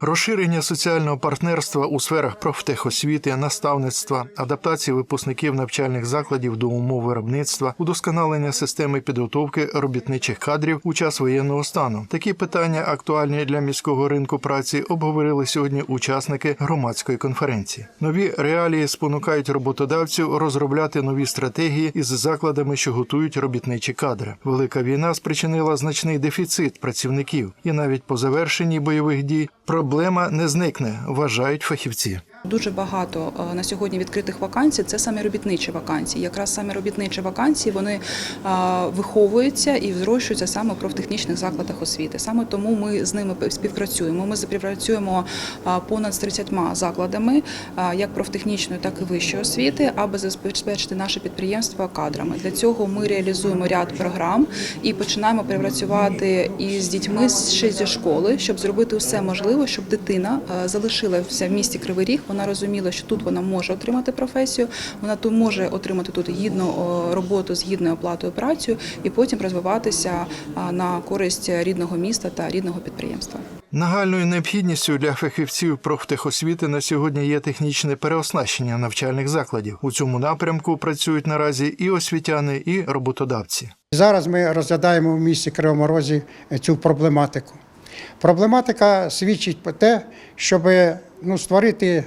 Розширення соціального партнерства у сферах профтехосвіти, наставництва, адаптації випускників навчальних закладів до умов виробництва, удосконалення системи підготовки робітничих кадрів у час воєнного стану. Такі питання, актуальні для міського ринку праці, обговорили сьогодні учасники громадської конференції. Нові реалії спонукають роботодавців розробляти нові стратегії із закладами, що готують робітничі кадри. Велика війна спричинила значний дефіцит працівників, і навіть по завершенні бойових дій проблема не зникне, вважають фахівці. Дуже багато е, на сьогодні відкритих вакансій це саме робітничі вакансії. Якраз саме робітничі вакансії вони е, виховуються і зрощуються саме в профтехнічних закладах освіти. Саме тому ми з ними співпрацюємо. Ми співпрацюємо е, понад з 30 закладами, як профтехнічної, так і вищої освіти, аби забезпечити наше підприємство кадрами. Для цього ми реалізуємо ряд програм і починаємо працювати із дітьми ще зі школи, щоб зробити все можливе, щоб дитина залишилася в місті Кривий Ріг. Вона розуміла, що тут вона може отримати професію, вона тут може отримати тут гідну роботу з гідною оплатою працею і потім розвиватися на користь рідного міста та рідного підприємства. Нагальною необхідністю для фахівців профтехосвіти на сьогодні є технічне переоснащення навчальних закладів. У цьому напрямку працюють наразі і освітяни, і роботодавці. Зараз ми розглядаємо в місті Кривому Розі цю проблематику. Проблематика свідчить про те, щоб ну, створити е,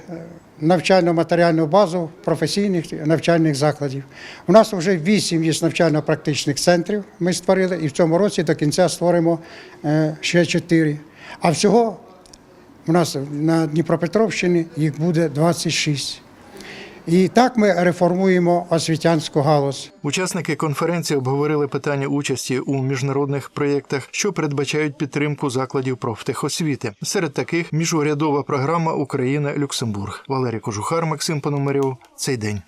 навчально-матеріальну базу професійних навчальних закладів. У нас вже вісім є навчально-практичних центрів. Ми створили, і в цьому році до кінця створимо е, ще чотири. А всього у нас на Дніпропетровщині їх буде 26. І так ми реформуємо освітянську галузь. Учасники конференції обговорили питання участі у міжнародних проєктах, що передбачають підтримку закладів профтехосвіти. Серед таких міжурядова програма Україна Люксембург. Валерій Кожухар, Максим Пономарьов. Цей день.